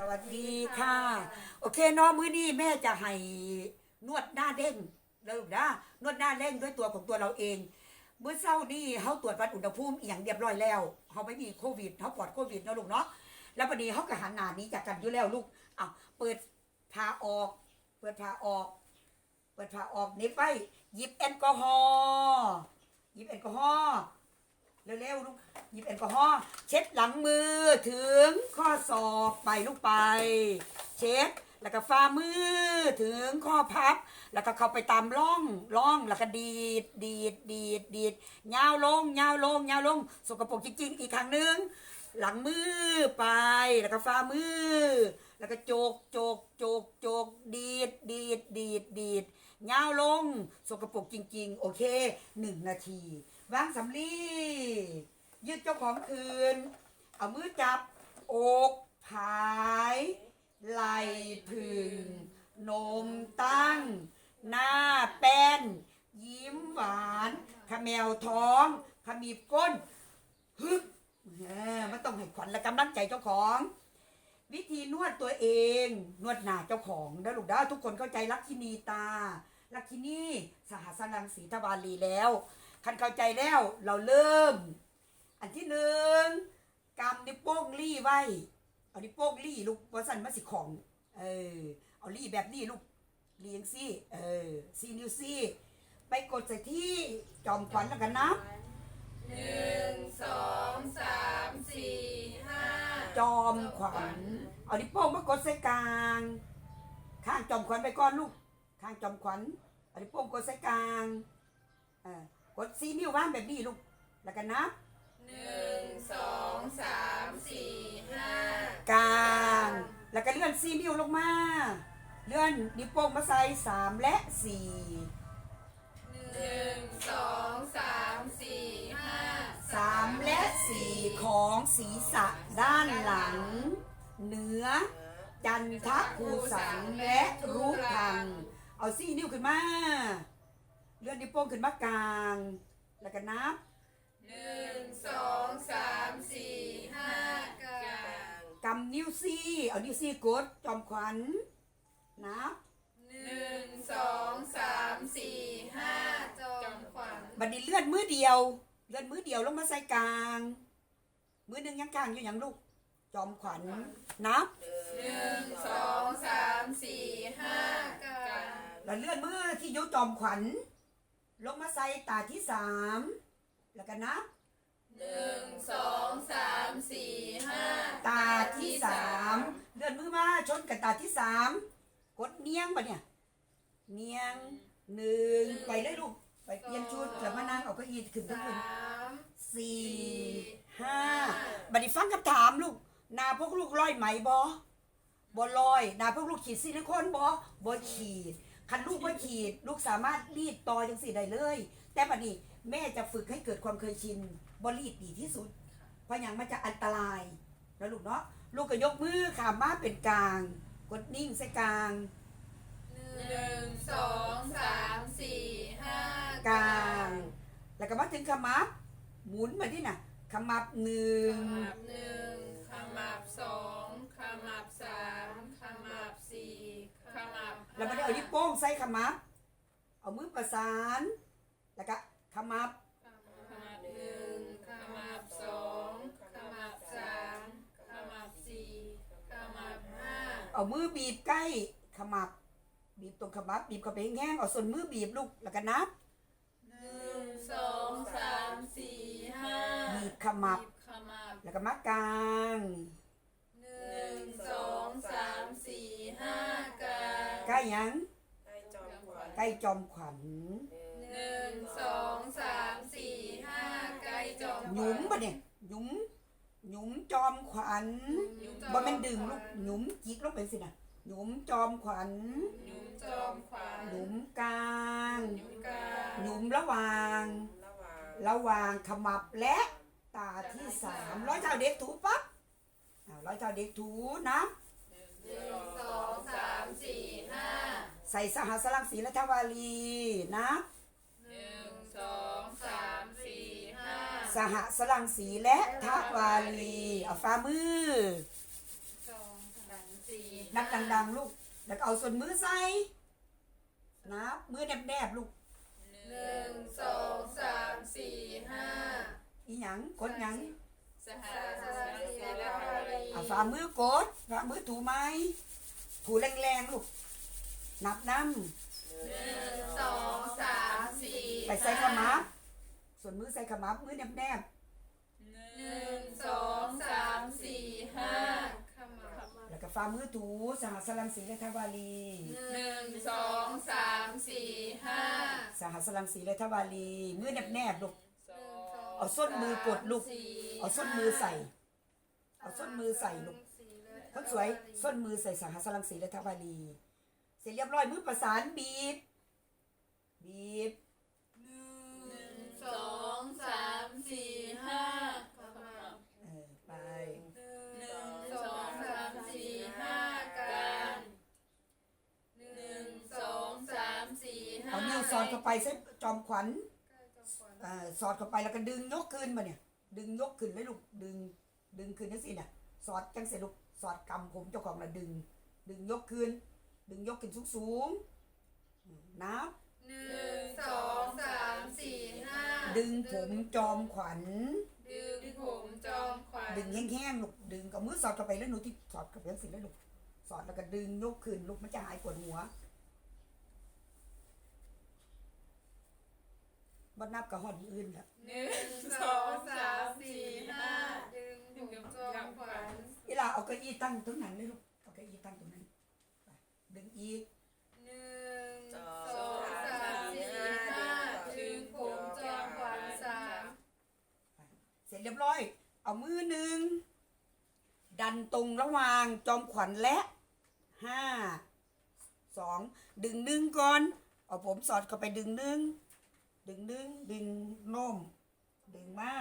สวัสดีค่ะ โอเคเน้องมื้อนี้แม่จะให้นวดหน้าเด้งแล้วลูกนะนวดหน้าเด้งด้วยตัวของตัวเราเอง เมื่อเช้านี่เขาตรวจวัดอุณหภูมิอย่างเรียบร้อยแล้วเขาไม่มีโควิดเขาปลอดโควิดเนาะลูกเนาะแล้วพอดีเขาก็หันหน้านี้จากกันอยู่แล้วลูกอะเปิดผ้าออก เปิดผ้าออก เปิดผ้าออกน็บไว้หยิบแอลกอฮอล์หยิบแอลกอฮอล์ เร็วๆลูกหยิบแอลกอฮอล์เช็ดหลังมือถึงข้อศอกไปลูกไป เช็ดแล้วก็ฝ่ามือถึงข้อพับ แล้วก็เข้าไปตามร่องร่องแล้วก็ดีดดีดดีดดีดยาวลงยาวลงยาวลงสกปรกจริงๆ อีกครั้งหนึ่งหลังมือไปแล้วก็ฝ่ามือ แล้วก็โจกโจกโจกโจกดีดดีดดีดดีดยาวลงสกปรกจริง ๆ โอเคหนึ่งนาที วางสำลียืดเจ้าของคืน เอามือจับอกผาย ไหลพึ่งนมตั้ง หน้าแป้น ยิ้มหวานขมแมวท้องขมีบก้นฮึบเออมันต้องให้ขวัญและกำลังใจเจ้าของ วิธีนวดตัวเอง นวดหน้าเจ้าของนะลูกนะทุกคนเข้าใจลักขินีตาลักขินีสหสนังสีทวารีแล้ว คันเข้าใจแล้วเราเริ่ม อันที่หนึ่งกำนิ้วโป้งรี่ไว้ เอานิ้วโป้งรี่ลูกว่าสั่นมาสิของ เออ เอารี่แบบนี้ลูกเรียงซี่เออซีนิ้วซี่ไปกดใส่ที่จอมขวัญแล้วกันนะหนึ่งสองสามสี่ห้าจอมขวัญ เอานิ้วโป้งมากดใส่กลาง ข้างจอมขวัญไปก่อนลูก ข้างจอมขวัญ เอานิ้วโป้งกดใส่กลางเออ กดซีนิ้วว่างแบบนี้ลูก แล้วกันนับหนึ่งสองสามสี่ห้ากลางแล้วก็เลื่อนซีนิ้วลงมา เลื่อนนิ้วโป้งมาใส่สามและสี่หนึ่งสองสามสี่ห้าสามและสี่ของศีรษะด้านหลัง เหนือ จันทภูสังและรูพัง เอาซี่นิ้วขึ้นมา เลื่อนนิ้วโป้งขึ้นมากลาง แล้วก็นับหนึ่งสองสามสี่ห้ากลางกำนิ้วซี่เอานิ้วซี่กดจอมขวัญนับหนึ่งสองสามสี่ห้าจอมขวัญบัดนี้เลื่อนมือเดียว เลื่อนมือเดียวลงมาใส่กลาง มือหนึ่งยังกลางอยู่อย่างลูก จอมขวัญนับหนึ่งสองสามสี่ห้ากลางแล้วเลื่อนมือที่อยุจอมขวัญ ลงมาใส่ตาที่สามแล้วก็นับหนึ่งสองสามสี่ห้าตาที่สามเลื่อนมือมาชนกับตาที่สามกดเนียงปะเนี่ย เนียงหนึ่งไปเลยลูกไปเปลี่ยนชุดแล้วมานั่งเอาเก้าอี้ขึ้นทั้งสคืนามสี่ห้าบัดนี้ฟังคำถามลูกหนาพวกลูกร้อยไหมบอบอลอยหนาพวกลูกขีดซิลิโคนบอบอขีด คันลูกบ่ขีด ลูกสามารถรีดต่อจังสี่ได้เลย แต่บัดนี้แม่จะฝึกให้เกิดความเคยชินบอรีดดีที่สุด เพราะอย่างมันจะอันตรายแล้วลูกเนาะลูกก็ยกมือขามมาเป็นกลาง กดนิ่งใส่กลางหนึ่งสองสามสี่ห้ากลาง แล้วก็มาถึงขมับหมุนมาที่น่ะขมับหนึ่ง แล้วมาได้เอานิ้วโป้งใส่ขมับ เอามือประสาน แล้วก็ขมับขมับหนึ่งขมับสองขมับสามขมับสี่ขมับห้าเอามือบีบใกล้ขมับ บีบตรงขมับ บีบเข้าไปแห้งๆเอาส่วนมือบีบลูกแล้วก็นับหนึ่งสองสามสี่ห้าบีบขมับบีขมับแล้วก็มากลางหนึ่งสองสามสี่ห้ากลาง ใกล้ยังใกล้จอมขวัญใกล้จอมขวัญหนึ่งสองสามสี่ห้าใกล้จอมหยุมปะเนี่ยหยุมหยุมจอมขวัญหยุมบ่แม่นดึงลูกหยุมจิกลงไปสินะหยุมจอมขวัญหยุมจอมขวัญหยุมกลางหยุมกลางหยุมระหว่าง ระหว่างระหว่างขมับและตาที่สามร้อยเจ้าเด็กถูปั๊บอ้าวร้อยเจ้าเด็กถูนะหนึ่งสองสามสี่ห้า ใส่สหัสลังสีและทวารีนะหนึ่งสองสามสี่ห้าสหสลังสีและทวารีเอาฝ่ามือสองสามนับดังๆลูกแล้วก็เอาส่วนมือใส่นับมือแนบๆลูกหนึ่งสองสามสี่ห้าอีหยังกดหยังสหรัฐศรีและภารีเอาฝ่ามือกดฝ่ามือถูไหมถูแรงๆลูก นับน้หนึ่งสองสามสี่ำไปใส่ขมับส่วนมือใส่ขมับมือแนบหนึ่งสองสามสี่ห้าขมับๆแล้วก็ฝ่ามือถูสหัสลังสีและทวาลีหนึ่งสองสามสี่ห้าสหัสลังสีและทวาลีมือแนบๆลูก สองเอาส้นมือกดลูก สี่เอาส้นมือใส่ เอาส้นมือใส่ลูก คนสวยส้นมือใส่สหัสลังสีและทวาลีเส ร็จเรียบร้อยมือประสานบีบ บีบหนึ่งสองสามสี่ห้าขมับเออไปหนึ่งสองสามสี่ห้าการหนึ่งสองสามสี่ห้าเอานิ้วสอดเข้าไปใส่จอมขวัญเอ่อสอดเข้าไปแล้วก็ดึงยกขึ้นมาเนี่ย ดึงยกขึ้นเลยลูกดึง ดึงขึ้นนั่นสิน่ะ สอดจังเสร็จลูกสอดกำผมเจ้าของละดึง ดึงยกขึ้น ดึงยกขึ้นสูงสูงๆอืมนับ หนึ่งสองสามสี่ห้าดึงผมจอมขวัญ ดึงผมจอมขวัญดึงแห้งๆลูกดึงกับมือสอดเข้าไปแล้วหนูที่สอดกับเพียงสิแล้วลูกสอดแล้วก็ดึงยกขึ้นลูกมันจะหายปวดหัวบ่นับกับหอนอื่นละหนึ่งสองสามสี่ห้าดึงผมจอมขวัญ เวลาเอาเก้าอี้ตั้งตรงนั้นเลยลูกเอาเก้าอี้ตั้งตรงนั้นไป ดึงอีกหนึ่งสองสามสี่ห้าดึงผมจอมขวัญสามเสร็จเรียบร้อย เอามือหนึ่งดันตรงระหว่างจอมขวัญและห้าสองดึงหนึ่งก่อน เอาผมสอดเข้าไปดึงหนึ่งดึงหนึ่งดึงโน้มดึงมา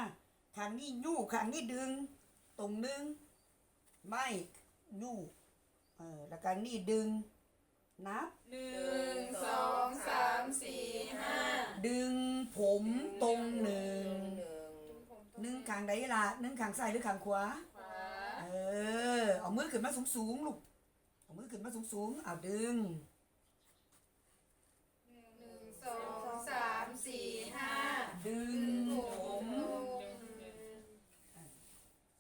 ข้างนี้ยู่ข้างนี้ดึง ตรงหนึ่งไม่ยู่เออแล้วข้างนี้ดึง นับ หนึ่งสองสามสี่ห้าดึงผมตรงหนึ่งหนึ่งข้างใดล่ะหนึ่งข้างซ้ายหรือข้างขวา ขวาเออ เอามือขึ้นมาสูงสูงๆลูก เอามือขึ้นมาสูงสูงๆเอาดึง หนึ่งสองสามสี่ห้า ดึง ผ ผม มลง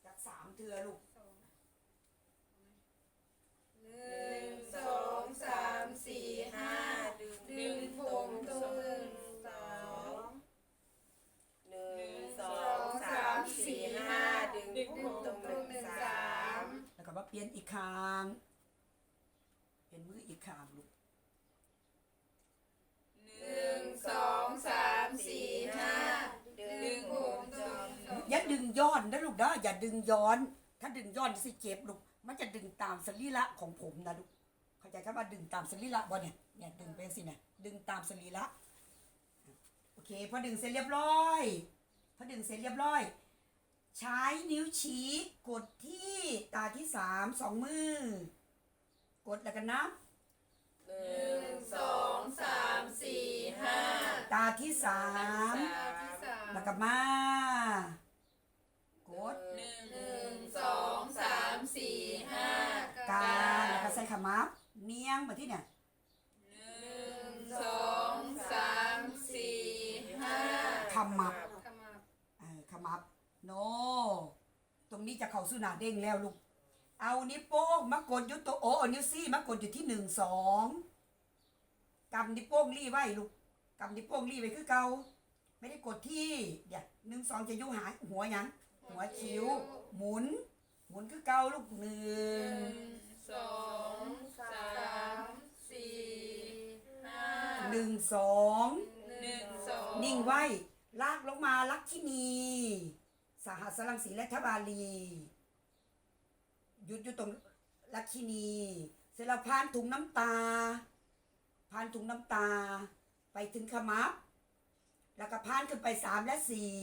จากสามเทือลูก หนึ่งสองสามสี่ห้าดึงผมตรงหนึ่งสอง หนึ่งสองสามสี่ห้าดึง ดึง ผ ผม ม ต ต ร รง ง ห ห นึ่ นึ่ ง ง สา สาม ม แล้วก็มาเปลี่ยนอีกข้าง เป็นมืออีกข้างลูก หนึ่งสองสามสี่ห้าดึงผมตรงสอง อย่าดึงย้อนนะลูกนะอย่าดึงย้อน ถ้าดึงย้อนสิเจ็บลูกมันจะดึงตามสรีระของผมนะลูกเข้าใจคำว่าดึงตามสรีระบ่เนี่ยเนี่ยดึงไปสิเนี่ยดึงตามสรีระโอเคพอดึงเสร็จเรียบร้อยพอดึงเสร็จเรียบร้อย ใช้นิ้วชี้กดที่ตาที่สามสองมือ กดแล้วก็นับหนึ่หนึ่งงสองสามสี่ห้าตาที่สามตาที่สามแล้วก็มาก ดหนึ่งหนึ่งสองสามสี่ห้ากาแล้วก็ใส่ขมับเนียงมาที่เนี่ยหนึ่งสองสามสี่ห้าขมับขมับเออขมับโน ตรงนี้จะเข้าสู่หน้าเด้งแล้วลูกเอานิ้วโป้งมากดอยุตัวโอเอานิ้วซี่มากดอยู่ที่หนึ่งสองกำนิ้วโป้งรี่ไว้ลูกกำนิ้วโป้งรี่ไว้คือเก่าไม่ได้กดที่เดี๋ยวหนึ่งสองจะอยุหาหัวหยัง หัวคิ้ว หมุน หมุนคือเก่าลูกหนึ่หงนึ่งสองสามสี่ห้าหนึ่งสองหนึ่งสองนิ่งไว้ ลากลงมาลักขินี สหัสลังสีและทบาลีหยุดอยู่ตรงลักขินี เสร็จแล้วพานถุงน้ำตา พานถุงน้ำตา ไปถึงขมับ แล้วก็พานขึ้นไปสามและสี่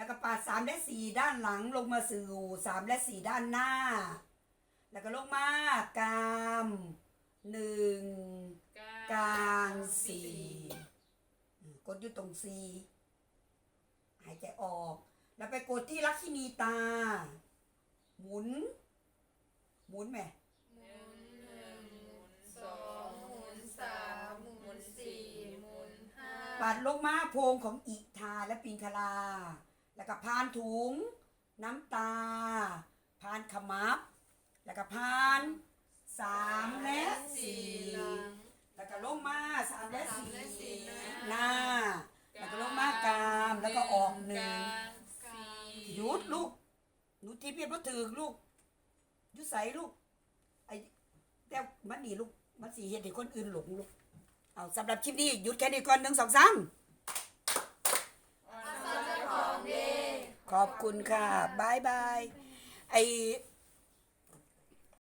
แล้วก็ปาดสามและสี่ด้านหลังลงมาสู่สามและสี่ด้านหน้า แล้วก็ลงมากามหนึ่งกลางสี่กดอยู่ตรงสี่หายใจออก แล้วไปกดที่ลักขินีตา หมุน หมุนไหมหมุนหนึ่งหมุนสองหมุนสามหมุนสี่หมุนห้าปัดลงมาโพงของอิทาและปิงคลา แล้วก็พานถุง น้ำตา พานขมับ แล้วก็พานสามและสี่แล้วก็ลงมาสามและสี่หน้า แล้วก็ลงมากราม แล้วก็ออกหนึ่งหยุดลูกหนูที่เพียบว่าถือลูกยุใส่ลูกไอ้แต่มันนี่ลูกมันสีเห็นให้คนอื่นหลงลูกเอาสำหรับคลิปนี้หยุดแค่นี้ก่อนหนึ่งสองสาม ขอบคุณค่ะบายบายไอ